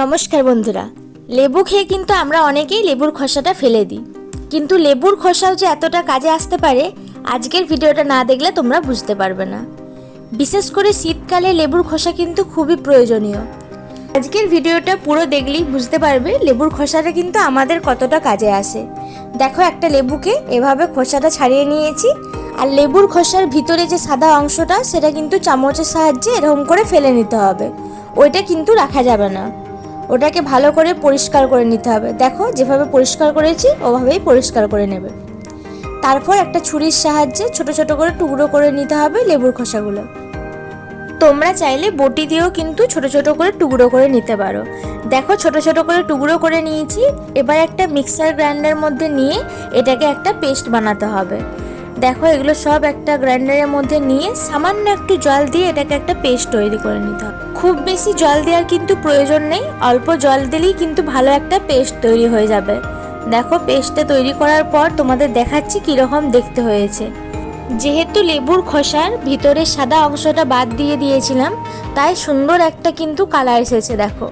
নমস্কার বন্ধুরা। লেবু খেয়ে কিন্তু আমরা অনেকেই লেবুর খোসাটা ফেলে দিই। কিন্তু লেবুর খোসাও যে এতটা কাজে আসতে পারে, আজকের ভিডিওটা না দেখলে তোমরা বুঝতে পারবে না। বিশেষ করে শীতকালে লেবুর খোসা কিন্তু খুবই প্রয়োজনীয়। আজকের ভিডিওটা পুরো দেখলেই বুঝতে পারবে লেবুর খোসাটা কিন্তু আমাদের কতটা কাজে আসে। দেখো একটা লেবুকে এভাবে খোসাটা ছাড়িয়ে নিয়েছি। আর লেবুর খোসার ভিতরে যে সাদা অংশটা, সেটা কিন্তু চামচের সাহায্যে এরকম করে ফেলে নিতে হবে। ওইটা কিন্তু রাখা যাবে না। ওটাকে ভালো করে পরিষ্কার করে নিতে হবে। দেখো, যেভাবে পরিষ্কার করেছি, ওভাবেই পরিষ্কার করে নেবে। তারপর একটা ছুরির সাহায্যে ছোট ছোট করে টুকরো করে নিতে হবে লেবুর খোসাগুলো। তোমরা চাইলে বটি দিয়েও কিন্তু ছোট ছোট করে টুকরো করে নিতে পারো। দেখো, ছোট ছোট করে টুকরো করে নিয়েছি। এবার একটা মিক্সার গ্রাইন্ডার মধ্যে নিয়ে এটাকে একটা পেস্ট বানাতে হবে। দেখো, এগুলো সব একটা গ্রাইন্ডারের মধ্যে নিয়ে সামান্য একটু জল দিয়ে এটাকে একটা পেস্ট তৈরি করে নিতে হবে। খুব বেশি জল দেওয়ার কিন্তু প্রয়োজন নেই, অল্প জল দিলেই কিন্তু ভালো একটা পেস্ট তৈরি হয়ে যাবে। দেখো, পেস্টটা তৈরি করার পর তোমাদের দেখাচ্ছি কীরকম দেখতে হয়েছে। যেহেতু লেবুর খোসার ভিতরে সাদা অংশটা বাদ দিয়ে দিয়েছিলাম, তাই সুন্দর একটা কিন্তু কালার এসেছে, দেখো।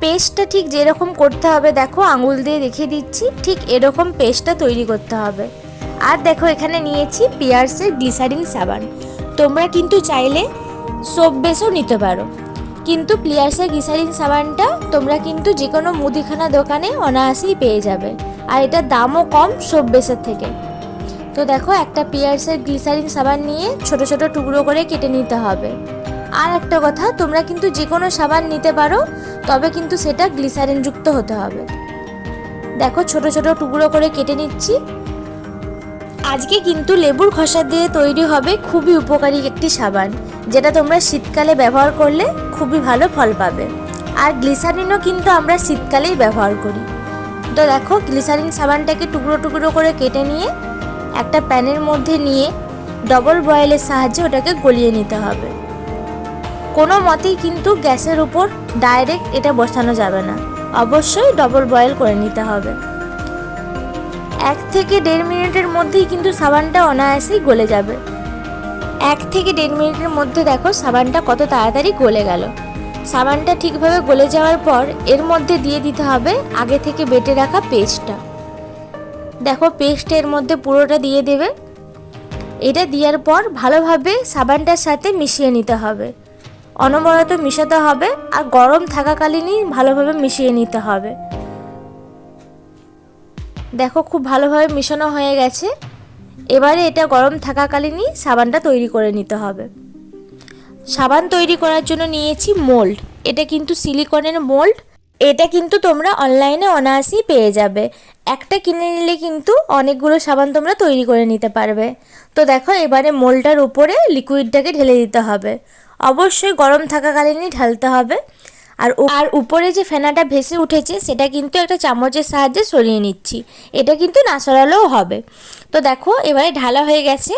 পেস্টটা ঠিক যেরকম করতে হবে, দেখো, আঙুল দিয়ে দেখিয়ে দিচ্ছি, ঠিক এরকম পেস্টটা তৈরি করতে হবে। আর দেখো, এখানে নিয়েছি পিয়ার্সের গ্লিসারিন সাবান। তোমরা কিন্তু চাইলে সোপ বেসও নিতে পারো। কিন্তু প্লিয়ার্সের গ্লিসারিন সাবানটা তোমরা কিন্তু যে কোনো মুদিখানা দোকানে অনায়াসেই পেয়ে যাবে। আর এটার দামও কম সোপ বেসের থেকে। তো দেখো, একটা পিয়ার্সের গ্লিসারিন সাবান নিয়ে ছোট ছোট টুকরো করে কেটে নিতে হবে। আর একটা কথা, তোমরা কিন্তু যে কোনো সাবান নিতে পারো, তবে কিন্তু সেটা গ্লিসারিন যুক্ত হতে হবে। দেখো, ছোট ছোট টুকরো করে কেটে নিচ্ছি। আজকে কিন্তু লেবুর খোসা দিয়ে তৈরি হবে খুবই উপকারী একটি সাবান, যেটা তোমরা শীতকালে ব্যবহার করলে খুবই ভালো ফল পাবে। আর গ্লিসারিনও কিন্তু আমরা শীতকালেই ব্যবহার করি। তো দেখো, গ্লিসারিন সাবানটাকে টুকরো টুকরো করে কেটে নিয়ে একটা প্যানের মধ্যে নিয়ে ডবল বয়েলের সাহায্যে ওটাকে গলিয়ে নিতে হবে। কোনো মতেই কিন্তু গ্যাসের উপর ডাইরেক্ট এটা বসানো যাবে না। অবশ্যই ডবল বয়েল করে নিতে হবে। এক থেকে দেড় মিনিটের মধ্যেই কিন্তু সাবানটা অনায়াসেই গলে যাবে। এক থেকে দেড় মিনিটের মধ্যে দেখো সাবানটা কত তাড়াতাড়ি গলে গেল। সাবানটা ঠিকভাবে গলে যাওয়ার পর এর মধ্যে দিয়ে দিতে হবে আগে থেকে বেটে রাখা পেস্টটা। দেখো পেস্ট এর মধ্যে পুরোটা দিয়ে দেবে। এটা দেওয়ার পর ভালোভাবে সাবানটার সাথে মিশিয়ে নিতে হবে। অনবরত মিশাতে হবে আর গরম থাকাকালীনই ভালোভাবে মিশিয়ে নিতে হবে। দেখো খুব ভালোভাবে মিশানো হয়ে গেছে। এবারে এটা গরম থাকাকালীনই সাবানটা তৈরি করে নিতে হবে। সাবান তৈরি করার জন্য নিয়েছি মোল্ড। এটা কিন্তু সিলিকনের মোল্ড। এটা কিন্তু তোমরা অনলাইনে অনায়াসেই পেয়ে যাবে। একটা কিনে নিলে কিন্তু অনেকগুলো সাবান তোমরা তৈরি করে নিতে পারবে। তো দেখো, এবারে মোলটার উপরে লিকুইডটাকে ঢেলে দিতে হবে। অবশ্যই গরম থাকাকালীনই ঢালতে হবে। আর আর উপরে যে ফেনাটা ভেসে উঠেছে, সেটা কিন্তু একটা চামচের সাহায্যে সরিয়ে নিচ্ছি। এটা কিন্তু না সরালেও হবে। তো দেখো, এবারে ঢালা হয়ে গেছে।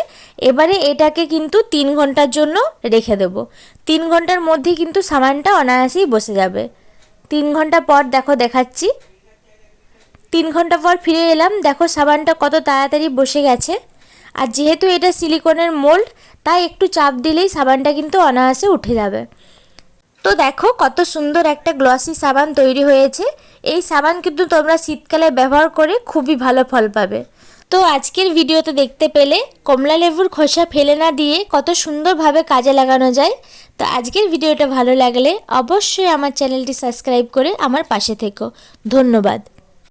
এবারে এটাকে কিন্তু তিন ঘণ্টার জন্য রেখে দেবো। তিন ঘণ্টার মধ্যেই কিন্তু সামানটা অনায়াসেই বসে যাবে। তিন ঘণ্টা পর দেখো, দেখাচ্ছি। তিন ঘণ্টা পর ফিরে এলাম। দেখো সাবানটা কত তাড়াতাড়ি বসে গেছে। আর যেহেতু এটা সিলিকনের মোল্ড, তাই একটু চাপ দিলেই সাবানটা কিন্তু অনায়াসে উঠে যাবে। তো দেখো কত সুন্দর একটা গ্লসি সাবান তৈরি হয়েছে। এই সাবান কিন্তু তোমরা শীতকালে ব্যবহার করে খুবই ভালো ফল পাবে। তো আজকের ভিডিওতে দেখতে পেলে কমলা লেবুর খোসা ফেলে না দিয়ে কত সুন্দরভাবে কাজে লাগানো যায়। তো আজকের ভিডিওটা ভালো লাগলে অবশ্যই আমার চ্যানেলটি সাবস্ক্রাইব করে আমার পাশে থেকো। ধন্যবাদ।